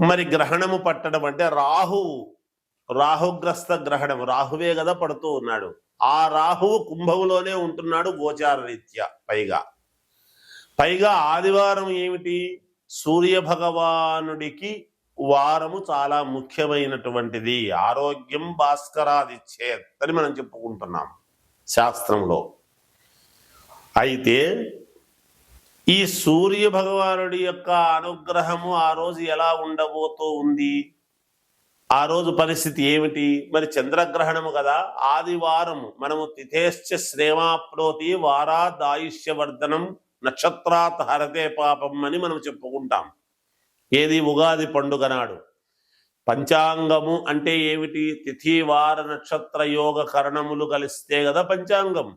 మరి గ్రహణము పట్టడం అంటే రాహువు రాహుగ్రస్త గ్రహణం. రాహువే కదా పడుతూ ఉన్నాడు. ఆ రాహువు కుంభములోనే ఉంటున్నాడు గోచార రీత్యా పైగా. పైగా ఆదివారం ఏమిటి? సూర్య భగవానుడికి వారము చాలా ముఖ్యమైనటువంటిది. ఆరోగ్యం భాస్కరాదిచ్చేత్ అని మనం చెప్పుకుంటున్నాం శాస్త్రంలో. అయితే ఈ సూర్య భగవానుడి యొక్క అనుగ్రహము ఆ రోజు ఎలా ఉండబోతూ ఉంది? ఆ రోజు పరిస్థితి ఏమిటి? మరి చంద్రగ్రహణము కదా ఆదివారము. మనము తిథేశ్చ శ్రేమాప్నోతి వారా దాయుష్యవర్ధనం నక్షత్రాత్ హరతే పాపం అని మనం చెప్పుకుంటాం. ఏది? ఉగాది పండుగ నాడు. పంచాంగము అంటే ఏమిటి? తిథి వార నక్షత్ర యోగ కరణములు కలిస్తే కదా పంచాంగం.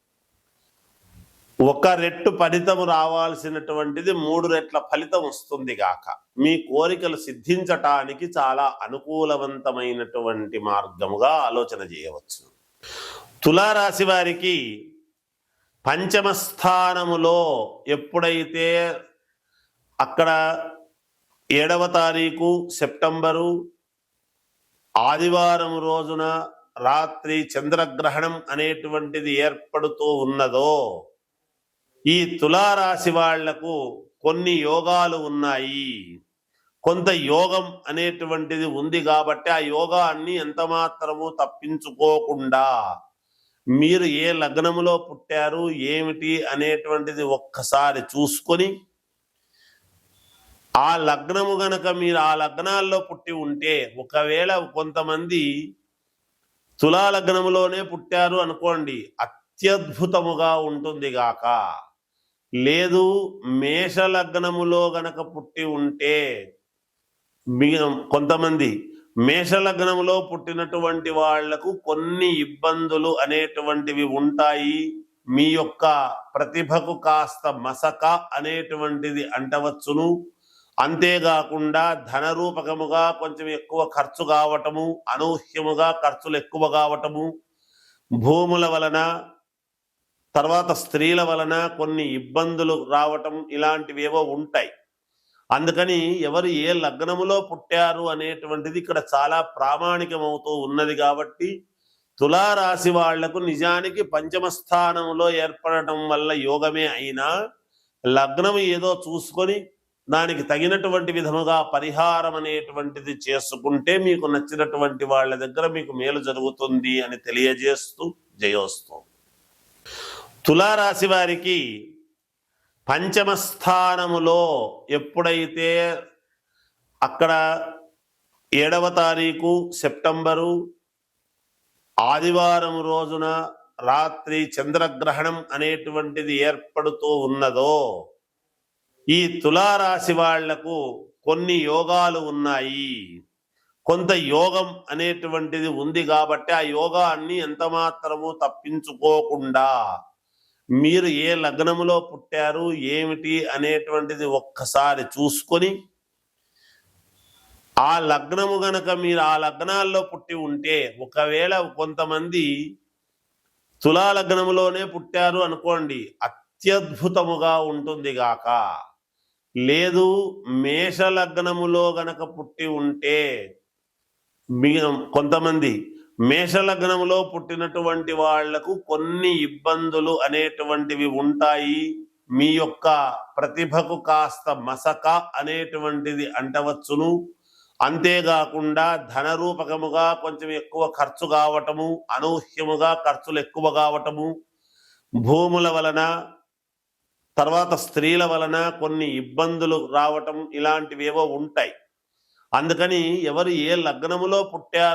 ఒక రెట్టు ఫలితము రావాల్సినటువంటిది మూడు రెట్ల ఫలితం వస్తుంది గాక. మీ కోరికలు సిద్ధించటానికి చాలా అనుకూలవంతమైనటువంటి మార్గముగా ఆలోచన చేయవచ్చు. తులారాశి వారికి పంచమ స్థానములో ఎప్పుడైతే అక్కడ ఏడవ తారీఖు సెప్టెంబరు ఆదివారం రోజున రాత్రి చంద్రగ్రహణం అనేటువంటిది ఏర్పడుతూ ఉన్నదో ఈ తులారాశి వాళ్ళకు కొన్ని యోగాలు ఉన్నాయి. కొంత యోగం అనేటువంటిది ఉంది కాబట్టి ఆ యోగాన్ని ఎంత మాత్రము తప్పించుకోకుండా మీరు ఏ లగ్నములో పుట్టారు ఏమిటి అనేటువంటిది ఒక్కసారి చూసుకొని ఆ లగ్నము గనక మీరు ఆ లగ్నాల్లో పుట్టి ఉంటే ఒకవేళ కొంతమంది తులా లగ్నములోనే పుట్టారు అనుకోండి అత్యద్భుతముగా ఉంటుంది గాక లేదు మేష లగ్నములో గనక పుట్టి ఉంటే కొంతమంది మేష లగ్నములో పుట్టినటువంటి వాళ్ళకు కొన్ని ఇబ్బందులు అనేటువంటివి ఉంటాయి. మీ యొక్క ప్రతిభకు కాస్త మసక అనేటువంటిది అంటవచ్చును. అంతేకాకుండా ధనరూపకముగా కొంచెం ఎక్కువ ఖర్చు కావటము అనూహ్యముగా ఖర్చులు ఎక్కువ కావటము భూముల వలన తర్వాత స్త్రీల వలన కొన్ని ఇబ్బందులు రావటం ఇలాంటివేవో ఉంటాయి. అందుకని ఎవరు ఏ లగ్నములో పుట్టారు అనేటువంటిది ఇక్కడ చాలా ప్రామాణికమవుతూ ఉన్నది కాబట్టి తులారాశి వాళ్ళకు నిజానికి పంచమ స్థానంలో ఏర్పడటం వల్ల యోగమే అయినా లగ్నం ఏదో చూసుకొని దానికి తగినటువంటి విధముగా పరిహారం అనేటువంటిది చేసుకుంటే మీకు నచ్చినటువంటి వాళ్ళ దగ్గర మీకు మేలు జరుగుతుంది అని తెలియజేస్తూ జయోస్తూ. తులారాశి వారికి పంచమ స్థానములో ఎప్పుడైతే అక్కడ ఏడవ తారీఖు సెప్టెంబరు ఆదివారం రోజున రాత్రి చంద్రగ్రహణం అనేటువంటిది ఏర్పడుతూ ఉన్నదో ఈ తులారాశి వాళ్ళకు కొన్ని యోగాలు ఉన్నాయి. కొంత యోగం అనేటువంటిది ఉంది కాబట్టి ఆ యోగాన్ని ఎంత మాత్రము తప్పించుకోకుండా మీరు ఏ లగ్నములో పుట్టారు ఏమిటి అనేటువంటిది ఒక్కసారి చూసుకొని ఆ లగ్నము గనక మీరు ఆ లగ్నాల్లో పుట్టి ఉంటే ఒకవేళ కొంతమంది తులా లగ్నములోనే పుట్టారు అనుకోండి అత్యద్భుతముగా ఉంటుంది గాక. లేదు మేష లగ్నములో గనక పుట్టి ఉంటే మీ కొంతమంది మేషలగ్నంలో పుట్టినటువంటి వాళ్ళకు కొన్ని ఇబ్బందులు అనేటువంటివి ఉంటాయి. మీ యొక్క ప్రతిభకు కాస్త మసక అనేటువంటిది అంటవచ్చును. అంతేకాకుండా ధనరూపకముగా కొంచెం ఎక్కువ ఖర్చు కావటము అనూహ్యముగా ఖర్చులు ఎక్కువ కావటము భూముల వలన తర్వాత స్త్రీల వలన కొన్ని ఇబ్బందులు రావటం ఇలాంటివేవో ఉంటాయి. అందుకని ఎవరు ఏ లగ్నములో పుట్టారు